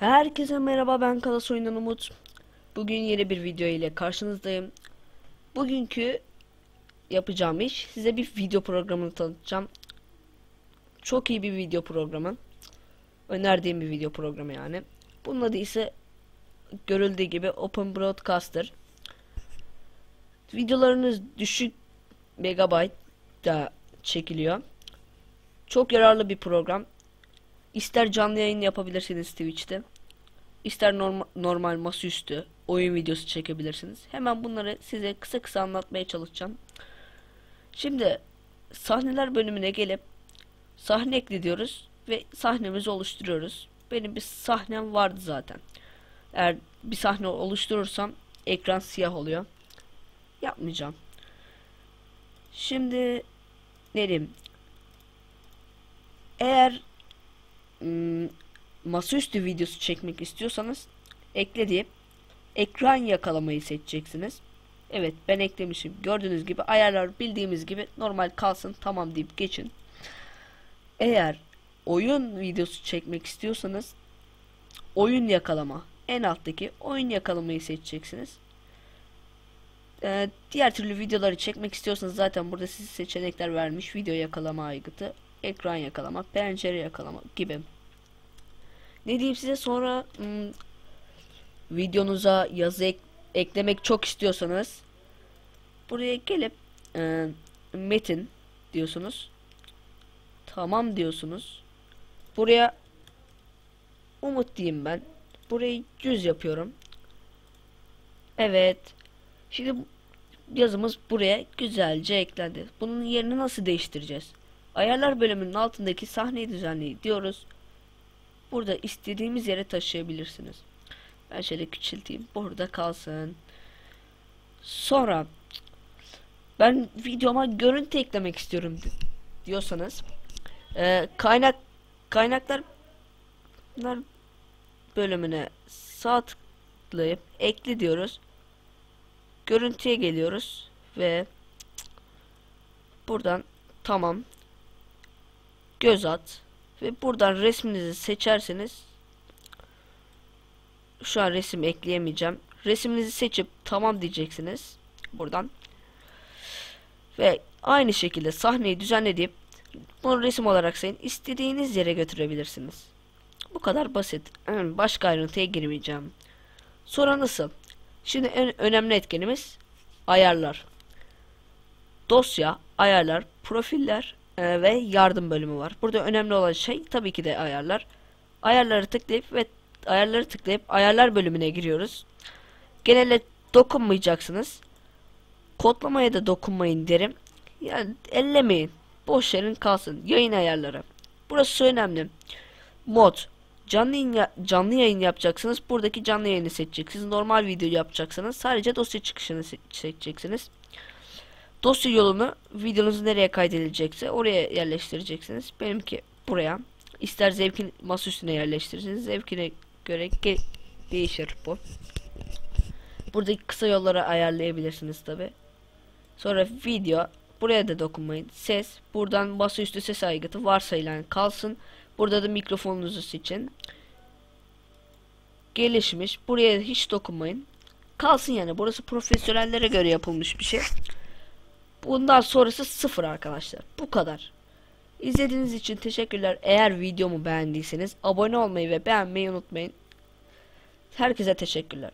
Herkese merhaba ben Kalas Oyundan Umut. Bugün yeni bir video ile karşınızdayım. Bugünkü yapacağım iş size bir video programını tanıtacağım. Çok iyi bir video programı. Önerdiğim bir video programı yani. Bunun adı ise görüldüğü gibi Open Broadcaster. Videolarınız düşük megabayt da çekiliyor. Çok yararlı bir program. İster canlı yayın yapabilirsiniz Twitch'te. İster norma, normal masaüstü oyun videosu çekebilirsiniz. Hemen bunları size kısa kısa anlatmaya çalışacağım. Şimdi sahneler bölümüne gelip sahne ekle diyoruz ve sahnemizi oluşturuyoruz. Benim bir sahnem vardı zaten. Eğer bir sahne oluşturursam ekran siyah oluyor. Yapmayacağım. Şimdi ne diyeyim? Eğer ım, masaüstü videosu çekmek istiyorsanız ekle deyip ekran yakalamayı seçeceksiniz. Evet ben eklemişim. Gördüğünüz gibi ayarlar bildiğimiz gibi normal kalsın tamam deyip geçin. Eğer oyun videosu çekmek istiyorsanız oyun yakalama en alttaki oyun yakalamayı seçeceksiniz. Ee, diğer türlü videoları çekmek istiyorsanız zaten burada size seçenekler vermiş. Video yakalama aygıtı, ekran yakalama, pencere yakalama gibi. Ne diyeyim size sonra hmm, videonuza yazı ek eklemek çok istiyorsanız buraya gelip e, metin diyorsunuz. Tamam diyorsunuz. Buraya umut diyeyim ben. Burayı 100 yapıyorum. Evet. Şimdi yazımız buraya güzelce eklendi. Bunun yerini nasıl değiştireceğiz? Ayarlar bölümünün altındaki sahneyi düzenleyin diyoruz. Burada istediğimiz yere taşıyabilirsiniz. Ben şöyle küçülteyim. Burada kalsın. Sonra ben videoma görüntü eklemek istiyorum diyorsanız e, kaynak kaynaklar bölümüne sağ tıklayıp ekle diyoruz. Görüntüye geliyoruz ve buradan tamam göz at ve buradan resminizi seçerseniz şu an resim ekleyemeyeceğim. Resminizi seçip tamam diyeceksiniz buradan. Ve aynı şekilde sahneyi düzenle deyip bunu resim olarak sayın istediğiniz yere götürebilirsiniz. Bu kadar basit. Başka ayrıntıya girmeyeceğim. Sonra nasıl? Şimdi en önemli etkenimiz ayarlar. Dosya, ayarlar, profiller e, ve yardım bölümü var. Burada önemli olan şey tabii ki de ayarlar. Ayarları tıklayıp ve ayarları tıklayıp ayarlar bölümüne giriyoruz. Genelde dokunmayacaksınız. Kodlamaya da dokunmayın derim. Yani ellemeyin. Boş yerin kalsın. Yayın ayarları. Burası önemli. Mod. Canlı yayın, canlı yayın yapacaksınız. Buradaki canlı yayını seçeceksiniz. Normal video yapacaksanız sadece dosya çıkışını seçeceksiniz. Dosya yolunu videonuz nereye kaydedilecekse oraya yerleştireceksiniz. Benimki buraya. İster zevkin masaüstüne yerleştirirsiniz. Zevkine göre değişir bu. Buradaki kısa yolları ayarlayabilirsiniz tabi. Sonra video. Buraya da dokunmayın. Ses. Buradan masaüstü ses aygıtı varsayılan kalsın. Burada da mikrofonunuzu seçin. Gelişmiş. Buraya hiç dokunmayın. Kalsın yani. Burası profesyonellere göre yapılmış bir şey. Bundan sonrası sıfır arkadaşlar. Bu kadar. İzlediğiniz için teşekkürler. Eğer videomu beğendiyseniz abone olmayı ve beğenmeyi unutmayın. Herkese teşekkürler.